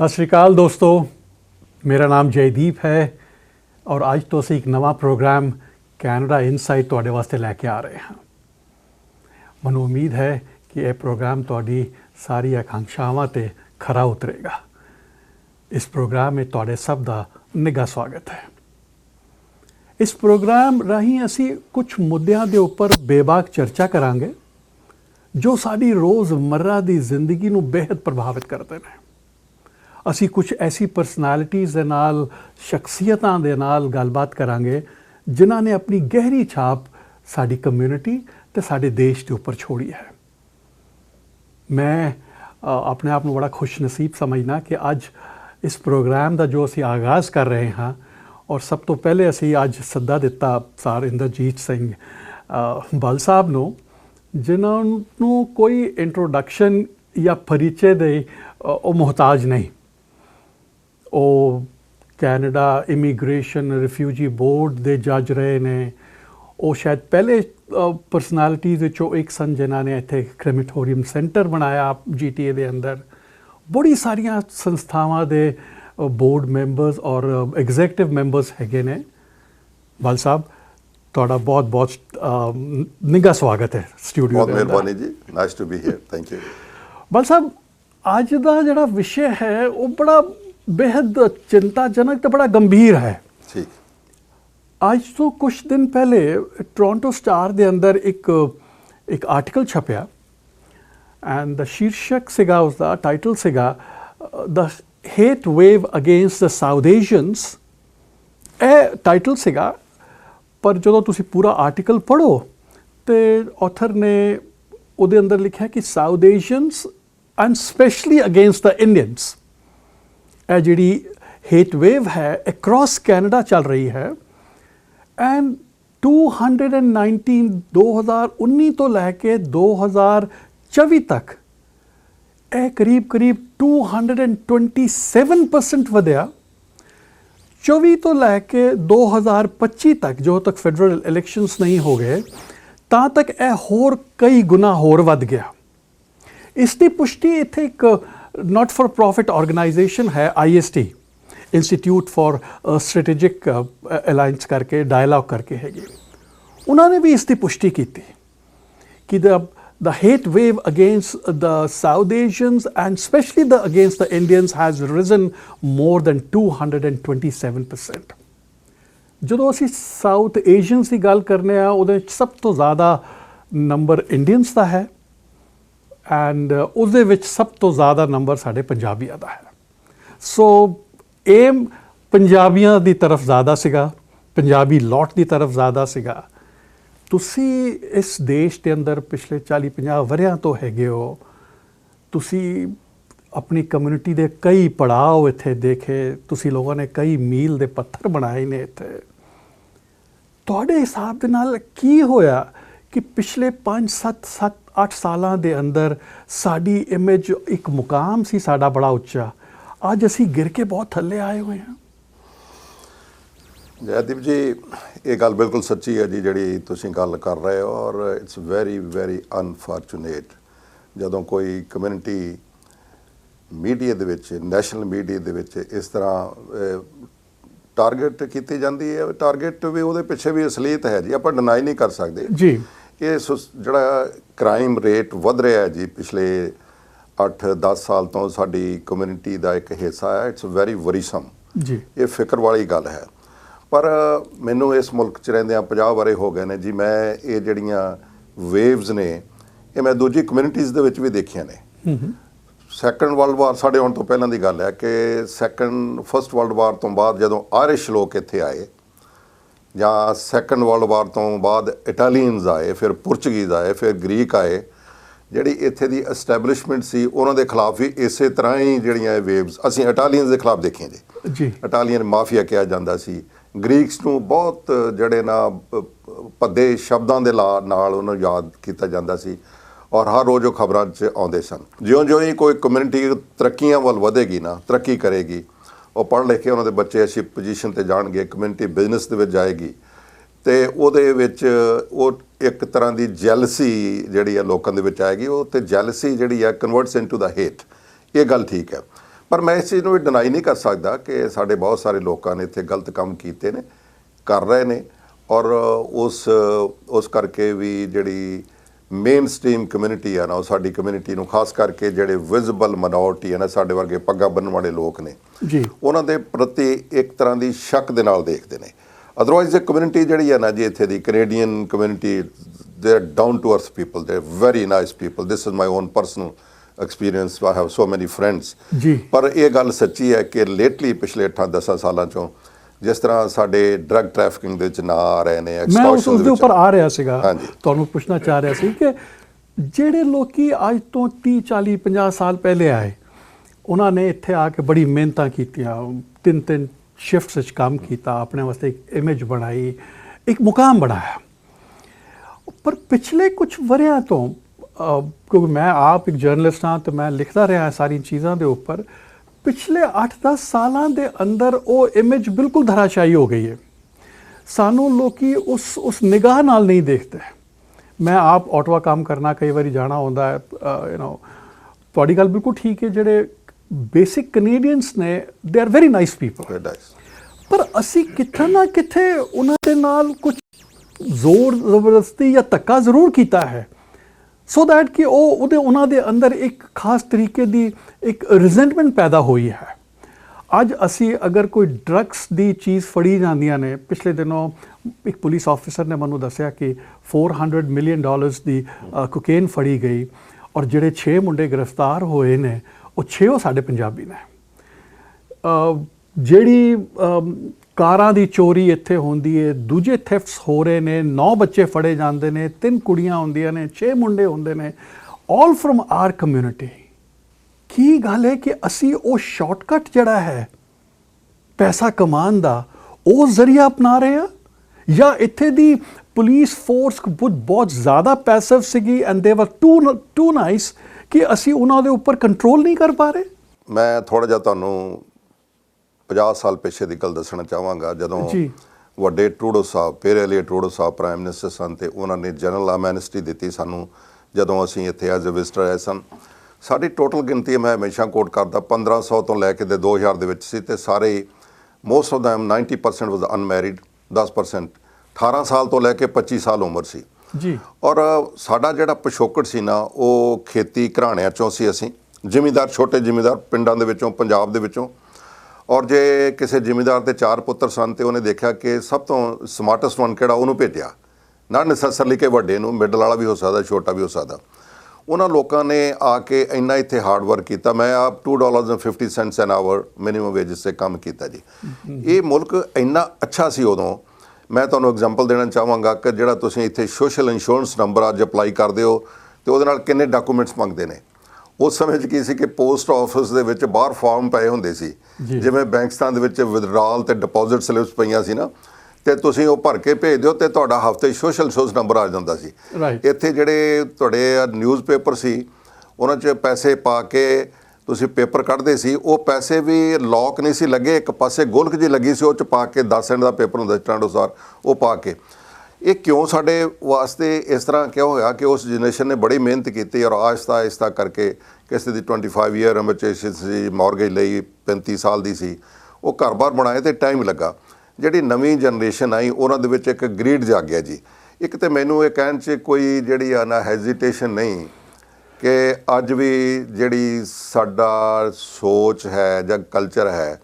ਸਤਿ ਸ਼੍ਰੀ ਅਕਾਲ ਦੋਸਤੋ। ਮੇਰਾ ਨਾਮ ਜੈਦੀਪ ਹੈ ਔਰ ਅੱਜ ਤੋਂ ਅਸੀਂ ਇੱਕ ਨਵਾਂ ਪ੍ਰੋਗਰਾਮ ਕੈਨੇਡਾ ਇਨਸਾਈਟ ਤੁਹਾਡੇ ਵਾਸਤੇ ਲੈ ਕੇ ਆ ਰਹੇ ਹਾਂ। ਮੈਨੂੰ ਉਮੀਦ ਹੈ ਕਿ ਇਹ ਪ੍ਰੋਗਰਾਮ ਤੁਹਾਡੀ ਸਾਰੀ ਆਕਾਂਖਸ਼ਾਵਾਂ ਤੇ ਖਰਾ ਉਤਰੇਗਾ। ਇਸ ਪ੍ਰੋਗਰਾਮ ਵਿੱਚ ਤੁਹਾਡੇ ਸਭ ਦਾ ਨਿੱਘਾ ਸਵਾਗਤ ਹੈ। ਇਸ ਪ੍ਰੋਗਰਾਮ ਰਾਹੀਂ ਅਸੀਂ ਕੁਝ ਮੁੱਦਿਆਂ ਦੇ ਉੱਪਰ ਬੇਬਾਕ ਚਰਚਾ ਕਰਾਂਗੇ ਜੋ ਸਾਡੀ ਰੋਜ਼ਮਰਰਾ ਦੀ ਜ਼ਿੰਦਗੀ ਨੂੰ ਬੇहद ਪ੍ਰਭਾਵਿਤ ਕਰਦੇ ਨੇ। ਅਸੀਂ ਕੁਝ ਐਸੀ ਪਰਸਨੈਲਿਟੀਆਂ ਦੇ ਨਾਲ, ਸ਼ਖਸੀਅਤਾਂ ਦੇ ਨਾਲ ਗੱਲਬਾਤ ਕਰਾਂਗੇ, ਜਿਨ੍ਹਾਂ ਨੇ ਆਪਣੀ ਗਹਿਰੀ ਛਾਪ ਸਾਡੀ ਕਮਿਊਨਿਟੀ ਤੇ ਸਾਡੇ ਦੇਸ਼ ਦੇ ਉੱਪਰ ਛੋੜੀ ਹੈ। ਮੈਂ ਆਪਣੇ ਆਪ ਨੂੰ ਬੜਾ ਖੁਸ਼ਨਸੀਬ ਸਮਝਣਾ ਕਿ ਅੱਜ ਇਸ ਪ੍ਰੋਗਰਾਮ ਦਾ ਜੋ ਅਸੀਂ ਆਗਾਜ਼ ਕਰ ਰਹੇ ਹਾਂ, ਔਰ ਸਭ ਤੋਂ ਪਹਿਲੇ ਅਸੀਂ ਅੱਜ ਸੱਦਾ ਦਿੱਤਾ ਸਰ ਇੰਦਰਜੀਤ ਸਿੰਘ ਬਲ ਸਾਹਿਬ ਨੂੰ, ਜਿਨ੍ਹਾਂ ਨੂੰ ਕੋਈ ਇੰਟਰੋਡਕਸ਼ਨ ਜਾਂ ਪਰਿਚੈ ਦੇ ਉਹ ਮੁਹਤਾਜ ਨਹੀਂ। ਉਹ ਕੈਨੇਡਾ ਇਮੀਗ੍ਰੇਸ਼ਨ ਰਿਫਿਊਜੀ ਬੋਰਡ ਦੇ ਜੱਜ ਰਹੇ ਨੇ। ਉਹ ਸ਼ਾਇਦ ਪਹਿਲੇ ਪਰਸਨੈਲਿਟੀਜ਼ ਵਿੱਚੋਂ ਇੱਕ ਸਨ ਜਿਨ੍ਹਾਂ ਨੇ ਇੱਥੇ ਕ੍ਰੈਮੇਟੋਰੀਅਮ ਸੈਂਟਰ ਬਣਾਇਆ ਜੀਟੀਏ ਦੇ ਅੰਦਰ। ਬੜੀ ਸਾਰੀਆਂ ਸੰਸਥਾਵਾਂ ਦੇ ਬੋਰਡ ਮੈਂਬਰਸ ਔਰ ਐਗਜ਼ੀਕਟਿਵ ਮੈਂਬਰਸ ਹੈਗੇ ਨੇ। ਬਲ ਸਾਹਿਬ ਤੁਹਾਡਾ ਬਹੁਤ ਬਹੁਤ ਨਿੱਘਾ ਸਵਾਗਤ ਹੈ ਸਟੂਡੀਓ ਬਹੁਤ ਮਿਹਰਬਾਨੀ ਜੀ। Nice to be here thank you Bal sahib ਅੱਜ ਦਾ ਜਿਹੜਾ ਵਿਸ਼ੇ ਹੈ ਉਹ ਬੜਾ ਬੇहद ਚਿੰਤਾਜਨਕ ਤੇ ਬੜਾ ਗੰਭੀਰ ਹੈ ਠੀਕ ਅੱਜ ਤੋਂ ਕੁਝ ਦਿਨ ਪਹਿਲੇ ਟੋਰਾਂਟੋ ਸਟਾਰ ਦੇ ਅੰਦਰ ਇੱਕ ਇੱਕ ਆਰਟੀਕਲ ਛਪਿਆ ਐਂਡ ਦਾ ਸ਼ੀਰਸ਼ਕ ਸੀਗਾ ਉਸ ਦਾ ਟਾਈਟਲ ਸੀਗਾ the hate wave against the South Asians ਇਹ ਟਾਈਟਲ ਸੀਗਾ ਪਰ ਜਦੋਂ ਤੁਸੀਂ ਪੂਰਾ ਆਰਟੀਕਲ ਪੜ੍ਹੋ ਤੇ ਆਥਰ ਨੇ ਉਹਦੇ ਅੰਦਰ ਲਿਖਿਆ ਕਿ South Asians and specially against the Indians ਇਹ ਜਿਹੜੀ ਹੇਟ ਵੇਵ ਹੈ ਅਕ੍ਰੋਸ ਕੈਨੇਡਾ ਚੱਲ ਰਹੀ ਹੈ। ਐਂਡ 219 2019 ਤੋਂ ਲੈ ਕੇ 2024 ਤੱਕ ਇਹ ਕਰੀਬ ਕਰੀਬ 227% ਵਧਿਆ। 24 ਤੋਂ ਲੈ ਕੇ 2025 ਤੱਕ ਜੋ ਤੱਕ ਫੈਡਰਲ ਇਲੈਕਸ਼ਨਸ ਨਹੀਂ ਹੋ ਗਏ, ਤਾਂ ਤੱਕ ਇਹ ਹੋਰ ਕਈ ਗੁਣਾ ਹੋਰ ਵੱਧ ਗਿਆ। ਇਸ ਦੀ ਪੁਸ਼ਟੀ ਇੱਥੇ ਇੱਕ ਨਾਟ ਫॉर ਪ੍ਰੋਫਿਟ ਆਰਗੇਨਾਈਜੇਸ਼ਨ ਹੈ IST institute for strategic alliance ਕਰਕੇ ਡਾਇਲੌਗ ਕਰਕੇ ਹੈਗੇ ਉਹਨਾਂ ਨੇ ਵੀ ਇਸ ਦੀ ਪੁਸ਼ਟੀ ਕੀਤੀ ਕਿ the the hate wave against the South Asians and especially the against the Indians has risen more than 227%. ਜਦੋਂ ਅਸੀਂ ਸਾਊਥ ਏਸ਼ੀਅਨਸ ਦੀ ਗੱਲ ਕਰਨੇ ਆ ਉਹਦੇ ਸਭ ਤੋਂ ਜ਼ਿਆਦਾ ਨੰਬਰ ਇੰਡੀਅਨਸ ਦਾ ਹੈ ਐਂਡ ਉਹਦੇ ਵਿੱਚ ਸਭ ਤੋਂ ਜ਼ਿਆਦਾ ਨੰਬਰ ਸਾਡੇ ਪੰਜਾਬੀਆਂ ਦਾ ਹੈ ਸੋ ਏਮ ਪੰਜਾਬੀਆਂ ਦੀ ਤਰਫ ਜ਼ਿਆਦਾ ਸੀਗਾ ਪੰਜਾਬੀ ਲੋਟ ਦੀ ਤਰਫ ਜ਼ਿਆਦਾ ਸੀਗਾ ਤੁਸੀਂ ਇਸ ਦੇਸ਼ ਦੇ ਅੰਦਰ ਪਿਛਲੇ 40 50 ਵਰਿਆਂ ਤੋਂ ਹੈਗੇ ਹੋ ਤੁਸੀਂ ਆਪਣੀ ਕਮਿਊਨਿਟੀ ਦੇ ਕਈ ਪੜਾਅ ਇੱਥੇ ਦੇਖੇ ਤੁਸੀਂ ਲੋਕਾਂ ਨੇ ਕਈ ਮੀਲ ਦੇ ਪੱਥਰ ਬਣਾਏ ਨੇ ਇੱਥੇ ਤੁਹਾਡੇ ਹਿਸਾਬ ਦੇ ਨਾਲ ਕੀ ਹੋਇਆ ਕਿ ਪਿਛਲੇ 5 7 7 8 ਸਾਲਾਂ ਦੇ ਅੰਦਰ ਸਾਡੀ ਇਮੇਜ ਇੱਕ ਮੁਕਾਮ ਸੀ ਸਾਡਾ ਬੜਾ ਉੱਚਾ। ਅੱਜ ਅਸੀਂ ਗਿਰ ਕੇ ਬਹੁਤ ਥੱਲੇ ਆਏ ਹੋਏ ਹਾਂ। ਜੈਦੀਪ ਜੀ ਇਹ ਗੱਲ ਬਿਲਕੁਲ ਸੱਚੀ ਹੈ ਜੀ ਜਿਹੜੀ ਤੁਸੀਂ ਗੱਲ ਕਰ ਰਹੇ ਹੋ ਔਰ ਇਟਸ ਵੈਰੀ ਵੈਰੀ ਅਨਫੋਰਚੂਨੇਟ ਜਦੋਂ ਕੋਈ ਕਮਿਊਨਿਟੀ ਮੀਡੀਆ ਦੇ ਵਿੱਚ ਨੈਸ਼ਨਲ ਮੀਡੀਆ ਦੇ ਵਿੱਚ ਇਸ ਤਰ੍ਹਾਂ ਟਾਰਗੇਟ ਕੀਤੀ ਜਾਂਦੀ ਹੈ ਟਾਰਗੇਟ ਵੀ ਉਹਦੇ ਪਿੱਛੇ ਵੀ ਅਸਲੀਅਤ ਹੈ ਜੀ ਆਪਾਂ ਡਿਨਾਈ ਨਹੀਂ ਕਰ ਸਕਦੇ। ਜੀ। ਇਹ ਜਿਹੜਾ ਕ੍ਰਾਈਮ ਰੇਟ ਵਧ ਰਿਹਾ ਹੈ ਜੀ ਪਿਛਲੇ 8-10 ਸਾਲ ਤੋਂ ਸਾਡੀ ਕਮਿਊਨਿਟੀ ਦਾ ਇੱਕ ਹਿੱਸਾ ਹੈ ਇਟਸ ਵੈਰੀ ਵਰੀਸਮ ਜੀ। ਇਹ ਫਿਕਰ ਵਾਲੀ ਗੱਲ ਹੈ। ਪਰ ਮੈਨੂੰ ਇਸ ਮੁਲਕ 'ਚ ਰਹਿੰਦਿਆਂ 50 ਬਾਰੇ ਹੋ ਗਏ ਨੇ ਜੀ ਮੈਂ ਇਹ ਜਿਹੜੀਆਂ ਵੇਵਸ ਨੇ ਇਹ ਮੈਂ ਦੂਜੀ ਕਮਿਊਨਿਟੀਜ਼ ਦੇ ਵਿੱਚ ਵੀ ਦੇਖੀਆਂ ਨੇ। ਸੈਕੰਡ ਵਰਲਡ ਵਾਰ ਸਾਡੇ ਹੋਣ ਤੋਂ ਪਹਿਲਾਂ ਦੀ ਗੱਲ ਹੈ ਕਿ ਸੈਕੰਡ ਫਰਸਟ ਵਰਲਡ ਵਾਰ ਤੋਂ ਬਾਅਦ ਜਦੋਂ ਆਇਰਿਸ਼ ਲੋਕ ਇੱਥੇ ਆਏ ਜਾਂ ਸੈਕੰਡ ਵਰਲਡ ਵਾਰ ਤੋਂ ਬਾਅਦ ਇਟਾਲੀਅਨਸ ਆਏ ਫਿਰ ਪੁਰਤਗੀਜ਼ ਆਏ ਫਿਰ ਗ੍ਰੀਕ ਆਏ ਜਿਹੜੀ ਇੱਥੇ ਦੀ ਐਸਟੈਬਲਿਸ਼ਮੈਂਟ ਸੀ ਉਹਨਾਂ ਦੇ ਖਿਲਾਫ ਵੀ ਇਸੇ ਤਰ੍ਹਾਂ ਹੀ ਜਿਹੜੀਆਂ ਇਹ ਵੇਵਸ ਅਸੀਂ ਇਟਾਲੀਅਨਸ ਦੇ ਖਿਲਾਫ ਦੇਖੀਆਂ ਜੀ। ਜੀ। ਇਟਾਲੀਅਨ ਮਾਫੀਆ ਕਿਹਾ ਜਾਂਦਾ ਸੀ। ਗ੍ਰੀਕਸ ਨੂੰ ਬਹੁਤ ਜਿਹੜੇ ਨਾ ਪ- ਭੱਦੇ ਸ਼ਬਦਾਂ ਦੇ ਨਾਲ ਉਹਨੂੰ ਯਾਦ ਕੀਤਾ ਜਾਂਦਾ ਸੀ ਔਰ ਹਰ ਰੋਜ਼ ਉਹ ਖਬਰਾਂ 'ਚ ਆਉਂਦੇ ਸਨ। ਜਿਉਂ-ਜਿਉਂ ਹੀ ਕੋਈ ਕਮਿਊਨਿਟੀ ਤਰੱਕੀਆਂ ਵੱਲ ਵਧੇਗੀ ਨਾ ਤਰੱਕੀ ਕਰੇਗੀ ਉਹ ਪੜ੍ਹ ਲਿਖ ਕੇ ਉਹਨਾਂ ਦੇ ਬੱਚੇ ਅੱਛੀ ਪੋਜੀਸ਼ਨ ਤੇ ਜਾਣਗੇ ਕਮਿਊਨਿਟੀ ਬਿਜ਼ਨਸ ਦੇ ਵਿੱਚ ਜਾਏਗੀ। ਤੇ ਉਹਦੇ ਵਿੱਚ ਉਹ ਇੱਕ ਤਰ੍ਹਾਂ ਦੀ ਜੈਲਸੀ ਜਿਹੜੀ ਆ ਲੋਕਾਂ ਦੇ ਵਿੱਚ ਆਏਗੀ, ਉਹ ਤੇ ਜੈਲਸੀ ਜਿਹੜੀ ਆ ਕਨਵਰਟਸ ਇਨਟੂ ਦਾ ਹੇਟ ਇਹ ਗੱਲ ਠੀਕ ਹੈ। ਪਰ ਮੈਂ ਇਸ ਚੀਜ਼ ਨੂੰ ਵੀ ਡਿਨਾਈ ਨਹੀਂ ਕਰ ਸਕਦਾ ਕਿ ਸਾਡੇ ਬਹੁਤ ਸਾਰੇ ਲੋਕਾਂ ਨੇ ਇੱਥੇ ਗਲਤ ਕੰਮ ਕੀਤੇ ਨੇ, ਕਰ ਰਹੇ ਨੇ। ਔਰ ਉਸ ਉਸ ਕਰਕੇ ਵੀ ਜਿਹੜੀ ਮੇਨ ਸਟ੍ਰੀਮ ਕਮਿਊਨਿਟੀ ਆ ਨਾ ਉਹ ਸਾਡੀ ਕਮਿਊਨਿਟੀ ਨੂੰ ਖਾਸ ਕਰਕੇ ਜਿਹੜੇ ਵਿਜ਼ੀਬਲ ਮਿਨੋਰਟੀ ਆ ਨਾ ਸਾਡੇ ਵਰਗੇ ਪੱਗਾਂ ਬੰਨ੍ਹਣ ਵਾਲੇ ਲੋਕ ਨੇ ਜੀ। ਉਹਨਾਂ ਦੇ ਪ੍ਰਤੀ ਇੱਕ ਤਰ੍ਹਾਂ ਦੀ ਸ਼ੱਕ ਦੇ ਨਾਲ ਦੇਖਦੇ ਨੇ। ਅਦਰਵਾਈਜ਼ ਇਹ ਕਮਿਊਨਿਟੀ ਜਿਹੜੀ ਹੈ ਨਾ ਜੀ ਇੱਥੇ ਦੀ Canadian community they are down to earth people they are very nice people this is my own personal experience I have so many friends ਜੀ। ਪਰ ਇਹ ਗੱਲ ਸੱਚੀ ਹੈ ਕਿ ਲੇਟਲੀ ਪਿਛਲੇ 8-10 ਸਾਲਾਂ ਚੋਂ ਜਿਸ ਤਰ੍ਹਾਂ ਸਾਡੇ ਡਰੱਗ ਟ੍ਰੈਫਿਕਿੰਗ ਦੇ ਵਿੱਚ ਨਾਂ ਆ ਰਹੇ ਨੇ ਮੈਂ ਉਸ ਦੇ ਉੱਪਰ ਆ ਰਿਹਾ ਸੀਗਾ। ਤੁਹਾਨੂੰ ਪੁੱਛਣਾ ਚਾਹ ਰਿਹਾ ਸੀ ਕਿ ਜਿਹੜੇ ਲੋਕੀ ਅੱਜ ਤੋਂ 30 40 50 ਸਾਲ ਪਹਿਲੇ ਆਏ ਉਹਨਾਂ ਨੇ ਇੱਥੇ ਆ ਕੇ ਬੜੀ ਮਿਹਨਤਾਂ ਕੀਤੀਆਂ। ਤਿੰਨ ਤਿੰਨ ਸ਼ਿਫਟਸ ਵਿੱਚ ਕੰਮ ਕੀਤਾ ਆਪਣੇ ਵਾਸਤੇ ਇੱਕ ਇਮੇਜ ਬਣਾਈ ਇੱਕ ਮੁਕਾਮ ਬਣਾਇਆ। ਪਰ ਪਿਛਲੇ ਕੁਝ ਵਰਿਆਂ ਤੋਂ ਕਿਉਂਕਿ ਮੈਂ ਆਪ ਇੱਕ ਜਰਨਲਿਸਟ ਹਾਂ ਤੇ ਮੈਂ ਲਿਖਦਾ ਰਿਹਾ ਹਾਂ ਸਾਰੀ ਚੀਜ਼ਾਂ ਦੇ ਉੱਪਰ ਪਿਛਲੇ 8-10 ਸਾਲਾਂ ਦੇ ਅੰਦਰ ਉਹ ਇਮੇਜ ਬਿਲਕੁਲ ਧਰਾਸ਼ਾਈ ਹੋ ਗਈ ਹੈ। ਸਾਨੂੰ ਲੋਕੀ ਉਸ ਉਸ ਨਿਗਾਹ ਨਾਲ ਨਹੀਂ ਦੇਖਦੇ। ਮੈਂ ਆਪ ਆਟਵਾ ਕੰਮ ਕਰਨਾ ਕਈ ਵਾਰੀ ਜਾਣਾ ਹੁੰਦਾ ਹੈ ਯੂ نو ਤੁਹਾਡੀ ਗੱਲ ਬਿਲਕੁਲ ਠੀਕ ਹੈ ਜਿਹੜੇ ਬੇਸਿਕ ਕੈਨੇਡੀਅਨਸ ਨੇ ਦੇ ਆਰ ਵੈਰੀ ਨਾਈਸ ਪੀਪਲ. ਪਰ ਅਸੀਂ ਕਿੱਥੇ ਨਾ ਕਿੱਥੇ ਉਹਨਾਂ ਦੇ ਨਾਲ ਕੁਝ ਜ਼ੋਰ ਜ਼ਬਰਦਸਤੀ ਜਾਂ ਧੱਕਾ ਜ਼ਰੂਰ ਕੀਤਾ ਹੈ। ਸੋ ਦੈਟ ਕਿ ਉਹ ਉਹਦੇ ਉਹਨਾਂ ਦੇ ਅੰਦਰ ਇੱਕ ਖਾਸ ਤਰੀਕੇ ਦੀ ਇੱਕ ਰਿਜ਼ੈਂਟਮੈਂਟ ਪੈਦਾ ਹੋਈ ਹੈ ਅੱਜ ਅਸੀਂ ਅਗਰ ਕੋਈ ਡਰੱਗਸ ਦੀ ਚੀਜ਼ ਫੜੀ ਜਾਂਦੀਆਂ ਨੇ ਪਿਛਲੇ ਦਿਨੋਂ ਇੱਕ ਪੁਲਿਸ ਆਫੀਸਰ ਨੇ ਮੈਨੂੰ ਦੱਸਿਆ ਕਿ 400 ਮਿਲੀਅਨ ਡਾਲਰਸ ਦੀ ਕੋਕੇਨ ਫੜੀ ਗਈ ਔਰ ਜਿਹੜੇ 6 ਮੁੰਡੇ ਗ੍ਰਿਫਤਾਰ ਹੋਏ ਨੇ ਉਹ 6 ਸਾਡੇ ਪੰਜਾਬੀ ਨੇ ਜਿਹੜੀ ਕਾਰਾਂ ਦੀ ਚੋਰੀ ਇੱਥੇ ਹੁੰਦੀ ਹੈ ਦੂਜੇ ਥੈਫਟਸ ਹੋ ਰਹੇ ਨੇ, ਨੌ ਬੱਚੇ ਫੜੇ ਜਾਂਦੇ ਨੇ, ਤਿੰਨ ਕੁੜੀਆਂ ਹੁੰਦੀਆਂ ਨੇ, ਛੇ ਮੁੰਡੇ ਹੁੰਦੇ ਨੇ ਆਲ ਫਰਮ ਆਰ ਕਮਿਊਨਿਟੀ ਕੀ ਗੱਲ ਹੈ ਕਿ ਅਸੀਂ ਉਹ ਸ਼ਾਰਟਕਟ ਜਿਹੜਾ ਹੈ, ਪੈਸਾ ਕਮਾਉਣ ਦਾ, ਉਹ ਜ਼ਰੀਆ ਅਪਣਾ ਰਹੇ ਆ ਜਾਂ ਇੱਥੇ ਦੀ ਪੁਲਿਸ ਫੋਰਸ ਬਹੁਤ ਬਹੁਤ ਜ਼ਿਆਦਾ ਪੈਸਿਵ ਸੀਗੀ ਐਂਡ ਦੇ ਵਰ ਟੂ ਟੂ ਨਾਈਸ ਕਿ ਅਸੀਂ ਉਹਨਾਂ ਦੇ ਉੱਪਰ ਕੰਟਰੋਲ ਨਹੀਂ ਕਰ ਪਾ ਰਹੇ? ਮੈਂ ਥੋੜਾ ਜਿਹਾ ਤੁਹਾਨੂੰ 50 ਸਾਲ ਪਿੱਛੇ ਦੀ ਗੱਲ ਦੱਸਣਾ ਚਾਹਾਂਗਾ ਜਦੋਂ ਜੀ। ਵੱਡੇ ਟਰੂਡੋ ਸਾਹਿਬ ਪੇਰੇ ਲਈ ਟਰੂਡੋ ਸਾਹਿਬ ਪ੍ਰਾਈਮ ਮਿਨਿਸਟਰ ਸਨ ਤੇ ਉਹਨਾਂ ਨੇ ਜਨਰਲ ਅਮੈਨਿਸਟੀ ਦਿੱਤੀ ਸਾਨੂੰ ਜਦੋਂ ਅਸੀਂ ਇੱਥੇ ਐਜ਼ ਅ ਵਿਜ਼ਟਰ ਆਏ ਸਨ। ਸਾਡੀ ਟੋਟਲ ਗਿਣਤੀ ਮੈਂ ਹਮੇਸ਼ਾ ਕੋਟ ਕਰਦਾ 1500 ਤੋਂ ਲੈ ਕੇ ਤੇ 2000 ਦੇ ਵਿੱਚ ਸੀ ਤੇ ਸਾਰੇ most of them 90% was unmarried 10% 18 ਸਾਲ ਤੋਂ ਲੈ ਕੇ 25 ਸਾਲ ਉਮਰ ਸੀ। ਜੀ। ਔਰ ਸਾਡਾ ਜਿਹੜਾ ਪਿਛੋਕੜ ਸੀ ਨਾ ਉਹ ਖੇਤੀ ਘਰਾਣਿਆਂ ਚੋਂ ਸੀ ਅਸੀਂ ਜ਼ਿਮੀਂਦਾਰ ਛੋਟੇ ਜ਼ਿਮੀਂਦਾਰ ਪਿੰਡਾਂ ਦੇ ਵਿੱਚੋਂ ਪੰਜਾਬ ਦੇ ਵਿੱਚੋਂ। ਔਰ ਜੇ ਕਿਸੇ ਜ਼ਿਮੀਂਦਾਰ ਦੇ ਚਾਰ ਪੁੱਤਰ ਸਨ ਤੇ ਉਹਨੇ ਦੇਖਿਆ ਕਿ ਸਭ ਤੋਂ ਸਮਾਰਟੈਸਟ ਵਨ ਕਿਹੜਾ, ਉਹਨੂੰ ਭੇਜਿਆ। ਨਾ ਨੈਸੈਸਰਲੀ ਕਿ ਵੱਡੇ ਨੂੰ ਮਿਡਲ ਵਾਲਾ ਵੀ ਹੋ ਸਕਦਾ, ਛੋਟਾ ਵੀ ਹੋ ਸਕਦਾ। ਉਹਨਾਂ ਲੋਕਾਂ ਨੇ ਆ ਕੇ ਇੰਨਾ ਇੱਥੇ ਹਾਰਡ ਵਰਕ ਕੀਤਾ। ਮੈਂ ਆਪ 2 dollars and 50 cents an hour minimum wages ਤੇ ਕੰਮ ਕੀਤਾ ਜੀ। ਇਹ ਮੁਲਕ ਇੰਨਾ ਅੱਛਾ ਸੀ ਉਦੋਂ। ਮੈਂ ਤੁਹਾਨੂੰ ਐਗਜ਼ਾਮਪਲ ਦੇਣਾ ਚਾਹਾਂਗਾ ਕਿ ਜਿਹੜਾ ਤੁਸੀਂ ਇੱਥੇ ਸੋਸ਼ਲ ਇੰਸ਼ੋਰੈਂਸ ਨੰਬਰ ਅੱਜ ਅਪਲਾਈ ਕਰਦੇ ਹੋ, ਤੇ ਉਹਦੇ ਨਾਲ ਕਿੰਨੇ ਡਾਕੂਮੈਂਟਸ ਮੰਗਦੇ ਨੇ। ਉਸ ਸਮੇਂ 'ਚ ਕੀ ਸੀ ਕਿ ਪੋਸਟ ਆਫਿਸ ਦੇ ਵਿੱਚ ਬਾਹਰ ਫਾਰਮ ਪਏ ਹੁੰਦੇ ਸੀ। ਜਿਵੇਂ ਬੈਂਕਸਤਾਨ ਦੇ ਵਿੱਚ ਵਿਦਡਰਾਲ ਤੇ ਡਿਪੋਜ਼ਿਟ ਸਲਿਪਸ ਪਈਆਂ ਸੀ ਨਾ ਤੇ ਤੁਸੀਂ ਉਹ ਭਰ ਕੇ ਭੇਜ ਦਿਓ ਤੇ ਤੁਹਾਡਾ ਹਫ਼ਤੇ ਸੋਸ਼ਲ ਇੰਸ਼ੋਰੈਂਸ ਨੰਬਰ ਆ ਜਾਂਦਾ ਸੀ. ਇੱਥੇ ਜਿਹੜੇ ਤੁਹਾਡੇ ਨਿਊਜ਼ਪੇਪਰ ਸੀ ਉਹਨਾਂ 'ਚ ਪੈਸੇ ਪਾ ਕੇ ਤੁਸੀਂ ਪੇਪਰ ਕੱਢਦੇ ਸੀ ਉਹ ਪੈਸੇ ਵੀ ਲੌਕ ਨਹੀਂ ਸੀ ਲੱਗੇ ਇੱਕ ਪਾਸੇ ਗੋਲਕ ਜੀ ਲੱਗੀ ਸੀ ਉਹ 'ਚ ਪਾ ਕੇ 10 ਸੈਂਟ ਦਾ ਪੇਪਰ ਹੁੰਦਾ ਸੀ ਟ੍ਰਾਂਡ ਅਨੁਸਾਰ ਉਹ ਪਾ ਕੇ ਇਹ ਕਿਉਂ ਸਾਡੇ ਵਾਸਤੇ ਇਸ ਤਰ੍ਹਾਂ ਕਿਉਂ ਹੋਇਆ ਕਿ ਉਸ ਜਨਰੇਸ਼ਨ ਨੇ ਬੜੀ ਮਿਹਨਤ ਕੀਤੀ ਔਰ ਆਹਿਸਤਾ ਆਹਿਸਤਾ ਕਰਕੇ ਕਿਸੇ ਦੀ 25 ਇਅਰ ਅਮਰਚੇਸ਼ਨ ਸੀ ਮਾਰਗੇਜ ਲਈ 35 ਸਾਲ ਦੀ ਸੀ, ਉਹ ਘਰ-ਬਾਰ ਬਣਾਏ ਤੇ ਟਾਈਮ ਲੱਗਾ। ਜਿਹੜੀ ਨਵੀਂ ਜਨਰੇਸ਼ਨ ਆਈ, ਉਹਨਾਂ ਦੇ ਵਿੱਚ ਇੱਕ ਗਰੀਡ ਜਾਗਿਆ ਜੀ। ਇੱਕ ਤੇ ਮੈਨੂੰ ਇਹ ਕਹਿਣ 'ਚ ਕੋਈ ਜਿਹੜੀ ਆ ਨਾ ਹੈਜ਼ਿਟੇਸ਼ਨ ਨਹੀਂ ਕਿ ਅੱਜ ਵੀ ਜਿਹੜੀ ਸਾਡਾ ਸੋਚ ਹੈ ਜਾਂ ਕਲਚਰ ਹੈ,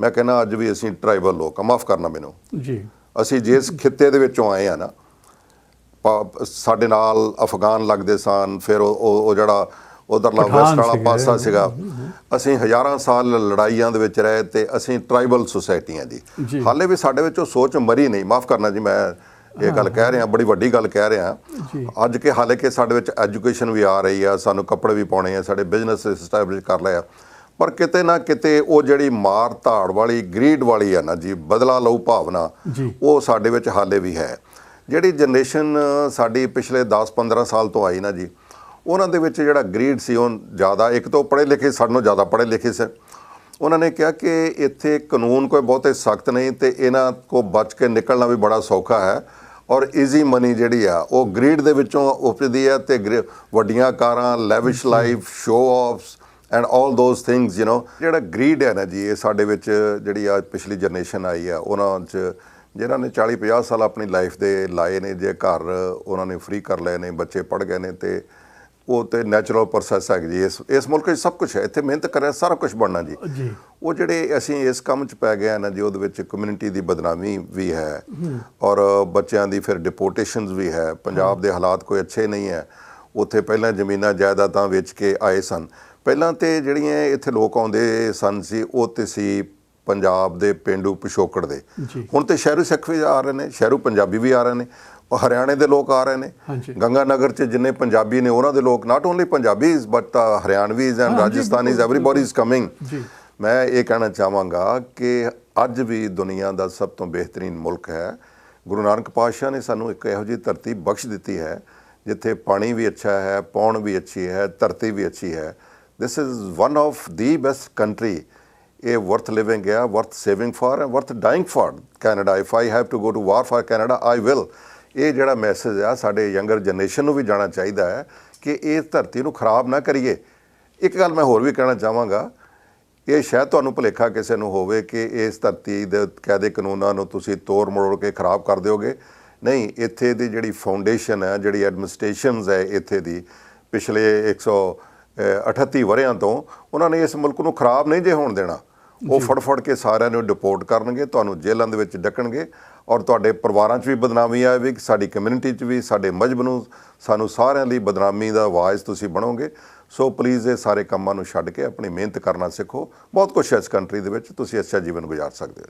ਮੈਂ ਕਹਿੰਦਾ ਅੱਜ ਵੀ ਅਸੀਂ ਟ੍ਰਾਈਬਲ ਲੋਕ ਆ, ਮਾਫ ਕਰਨਾ ਮੈਨੂੰ। ਜੀ। ਅਸੀਂ ਜਿਸ ਖਿੱਤੇ ਦੇ ਵਿੱਚੋਂ ਆਏ ਆ ਨਾ ਸਾਡੇ ਨਾਲ ਅਫਗਾਨ ਲੱਗਦੇ ਸਨ ਫਿਰ ਉਹ ਉਹ ਉਹ ਜਿਹੜਾ ਉਧਰਲਾ ਵੈਸਟ ਵਾਲਾ। ਪਾਸਾ ਸੀਗਾ ਅਸੀਂ ਹਜ਼ਾਰਾਂ ਸਾਲ ਲੜਾਈਆਂ ਦੇ ਵਿੱਚ ਰਹੇ ਤੇ ਅਸੀਂ ਟ੍ਰਾਈਬਲ ਸੁਸਾਇਟੀਆਂ ਜੀ। ਹਾਲੇ ਵੀ ਸਾਡੇ ਵਿੱਚੋਂ ਸੋਚ ਮਰੀ ਨਹੀਂ ਮਾਫ ਕਰਨਾ ਜੀ ਮੈਂ ਇਹ ਗੱਲ ਕਹਿ ਰਿਹਾ ਬੜੀ ਵੱਡੀ ਗੱਲ ਕਹਿ ਰਿਹਾ। ਅੱਜ ਕੇ ਹਾਲੇ ਕਿ ਸਾਡੇ ਵਿੱਚ ਐਜੂਕੇਸ਼ਨ ਵੀ ਆ ਰਹੀ ਆ ਸਾਨੂੰ ਕੱਪੜੇ ਵੀ ਪਾਉਣੇ ਆ ਸਾਡੇ ਬਿਜ਼ਨਸ ਸਟੈਬਲਿਸ਼ ਕਰ ਲਿਆ ਪਰ ਕਿਤੇ ਨਾ ਕਿਤੇ ਉਹ ਜਿਹੜੀ ਮਾਰ ਧਾੜ ਵਾਲੀ ਗਰੀਡ ਵਾਲੀ ਆ ਨਾ ਜੀ ਬਦਲਾ ਲਊ ਭਾਵਨਾ। ਉਹ ਸਾਡੇ ਵਿੱਚ ਹਾਲੇ ਵੀ ਹੈ। ਜਿਹੜੀ ਜਨਰੇਸ਼ਨ ਸਾਡੀ ਪਿਛਲੇ 10-15 ਸਾਲ ਤੋਂ ਆਈ ਨਾ ਜੀ ਉਹਨਾਂ ਦੇ ਵਿੱਚ ਜਿਹੜਾ ਗਰੀਡ ਸੀ ਉਹ ਜ਼ਿਆਦਾ ਇੱਕ ਤੋਂ ਪੜ੍ਹੇ ਲਿਖੇ ਸਾਡੇ ਨਾਲੋਂ ਜ਼ਿਆਦਾ ਪੜ੍ਹੇ ਲਿਖੇ ਸੀ। ਉਹਨਾਂ ਨੇ ਕਿਹਾ ਕਿ ਇੱਥੇ ਕਾਨੂੰਨ ਕੋਈ ਬਹੁਤੇ ਸਖਤ ਨਹੀਂ ਤੇ ਇਹਨਾਂ ਕੋ ਬਚ ਕੇ ਨਿਕਲਣਾ ਵੀ ਬੜਾ ਸੌਖਾ ਹੈ ਔਰ ਈਜ਼ੀ ਮਨੀ ਜਿਹੜੀ ਆ ਉਹ ਗਰੀਡ ਦੇ ਵਿੱਚੋਂ ਉਪਜਦੀ ਹੈ ਤੇ ਵੱਡੀਆਂ ਕਾਰਾਂ lavish life show offs and all those things you know ਜਿਹੜਾ ਗਰੀਡ ਹੈ ਨਾ ਜੀ ਇਹ ਸਾਡੇ ਵਿੱਚ ਜਿਹੜੀ ਆ ਪਿਛਲੀ ਜਨਰੇਸ਼ਨ ਆਈ ਆ ਉਹਨਾਂ 'ਚ ਜਿਨ੍ਹਾਂ ਨੇ 40 50 ਸਾਲ ਆਪਣੀ ਲਾਈਫ ਦੇ ਲਾਏ ਨੇ ਜੇ ਘਰ ਉਹਨਾਂ ਨੇ ਫ੍ਰੀ ਕਰ ਲਏ ਨੇ ਬੱਚੇ ਪੜ ਗਏ ਨੇ ਤੇ ਉਹ ਤੇ ਨੈਚੁਰਲ ਪ੍ਰੋਸੈਸ ਹੈ ਜੀ। ਇਸ ਇਸ ਮੁਲਕ 'ਚ ਸਭ ਕੁਝ ਹੈ ਇੱਥੇ ਮਿਹਨਤ ਕਰਿਆ ਸਾਰਾ ਕੁਝ ਬਣਨਾ ਜੀ। ਜੀ। ਉਹ ਜਿਹੜੇ ਅਸੀਂ ਇਸ ਕੰਮ 'ਚ ਪੈ ਗਏ ਨਾ ਜੀ ਉਹਦੇ ਵਿੱਚ ਕਮਿਊਨਿਟੀ ਦੀ ਬਦਨਾਮੀ ਵੀ ਹੈ। ਔਰ ਬੱਚਿਆਂ ਦੀ ਫਿਰ ਡਿਪੋਰਟੇਸ਼ਨਸ ਵੀ ਹੈ। ਪੰਜਾਬ ਦੇ ਹਾਲਾਤ ਕੋਈ ਅੱਛੇ ਨਹੀਂ ਹੈ। ਉੱਥੇ ਪਹਿਲਾਂ ਜ਼ਮੀਨਾਂ ਜਾਇਦਾਦਾਂ ਵੇਚ ਕੇ ਆਏ ਸਨ। ਪਹਿਲਾਂ ਤੇ ਜਿਹੜੀਆਂ ਇੱਥੇ ਲੋਕ ਆਉਂਦੇ ਸਨ ਸੀ ਉਹ ਤੇ ਸੀ ਪੰਜਾਬ ਦੇ ਪਿੰਡੂ ਪਿਛੋਕੜ ਦੇ। ਹੁਣ ਤੇ ਸ਼ਹਿਰੂ ਸਿੱਖ ਵੀ ਆ ਰਹੇ ਨੇ ਸ਼ਹਿਰੂ ਪੰਜਾਬੀ ਵੀ ਆ ਰਹੇ ਨੇ ਉਹ ਹਰਿਆਣੇ ਦੇ ਲੋਕ ਆ ਰਹੇ ਨੇ। ਗੰਗਾ ਨਗਰ 'ਚ ਜਿੰਨੇ ਪੰਜਾਬੀ ਨੇ ਉਹਨਾਂ ਦੇ ਲੋਕ not only Punjabis but Haryanvis and Rajasthanis everybody is coming. ਮੈਂ ਇਹ ਕਹਿਣਾ ਚਾਹਾਂਗਾ ਕਿ ਅੱਜ ਵੀ ਦੁਨੀਆ ਦਾ ਸਭ ਤੋਂ ਬਿਹਤਰੀਨ ਮੁਲਕ ਹੈ ਗੁਰੂ ਨਾਨਕ ਪਾਤਸ਼ਾਹ ਨੇ ਸਾਨੂੰ ਇੱਕ ਇਹੋ ਜਿਹੀ ਧਰਤੀ ਬਖਸ਼ ਦਿੱਤੀ ਹੈ ਜਿੱਥੇ ਪਾਣੀ ਵੀ ਅੱਛਾ ਹੈ ਪੌਣ ਵੀ ਅੱਛੀ ਹੈ ਧਰਤੀ ਵੀ ਅੱਛੀ ਹੈ this is one of the best country ਇਹ ਵਰਥ ਲਿਵਿੰਗ ਹੈ worth saving for and worth dying for Canada if I have to go to war for Canada I will ਇਹ ਜਿਹੜਾ ਮੈਸੇਜ ਆ, ਸਾਡੇ ਯੰਗਰ ਜਨਰੇਸ਼ਨ ਨੂੰ ਵੀ ਜਾਣਾ ਚਾਹੀਦਾ ਹੈ ਕਿ ਇਸ ਧਰਤੀ ਨੂੰ ਖਰਾਬ ਨਾ ਕਰੀਏ। ਇੱਕ ਗੱਲ ਮੈਂ ਹੋਰ ਵੀ ਕਹਿਣਾ ਚਾਹਾਂਗਾ, ਇਹ ਸ਼ਾਇਦ ਤੁਹਾਨੂੰ ਭੁਲੇਖਾ ਕਿਸੇ ਨੂੰ ਹੋਵੇ ਕਿ ਇਸ ਧਰਤੀ ਦੇ ਕਾਇਦੇ ਕਾਨੂੰਨਾਂ ਨੂੰ ਤੁਸੀਂ ਤੋੜ ਮੋੜ ਕੇ ਖਰਾਬ ਕਰ ਦਿਓਗੇ। ਨਹੀਂ, ਇੱਥੇ ਦੀ ਜਿਹੜੀ ਫਾਊਂਡੇਸ਼ਨ ਹੈ, ਜਿਹੜੀ ਐਡਮਿਨਿਸਟ੍ਰੇਸ਼ਨਸ ਹੈ, ਇੱਥੇ ਦੀ ਪਿਛਲੇ 138 ਵਰਿਆਂ ਤੋਂ ਉਹਨਾਂ ਨੇ ਇਸ ਮੁਲਕ ਨੂੰ ਖਰਾਬ ਨਹੀਂ ਜੇ ਹੋਣ ਦੇਣਾ। ਉਹ ਫੜ ਫੜ ਕੇ ਸਾਰਿਆਂ ਨੂੰ ਡਿਪੋਰਟ ਕਰਨਗੇ ਤੁਹਾਨੂੰ ਜੇਲ੍ਹਾਂ ਦੇ ਵਿੱਚ ਡੱਕਣਗੇ ਔਰ ਤੁਹਾਡੇ ਪਰਿਵਾਰਾਂ 'ਚ ਵੀ ਬਦਨਾਮੀ ਆਵੇਗੀ ਸਾਡੀ ਕਮਿਊਨਿਟੀ 'ਚ ਵੀ ਸਾਡੇ ਮਜਬ ਨੂੰ ਸਾਨੂੰ ਸਾਰਿਆਂ ਲਈ ਬਦਨਾਮੀ ਦਾ ਆਵਾਜ਼ ਤੁਸੀਂ ਬਣੋਗੇ। ਸੋ ਪਲੀਜ਼ ਇਹ ਸਾਰੇ ਕੰਮਾਂ ਨੂੰ ਛੱਡ ਕੇ ਆਪਣੀ ਮਿਹਨਤ ਕਰਨਾ ਸਿੱਖੋ। ਬਹੁਤ ਕੁਝ ਹੈ ਇਸ ਕੰਟਰੀ ਦੇ ਵਿੱਚ ਤੁਸੀਂ ਅੱਛਾ ਜੀਵਨ ਗੁਜ਼ਾਰ ਸਕਦੇ ਹੋ।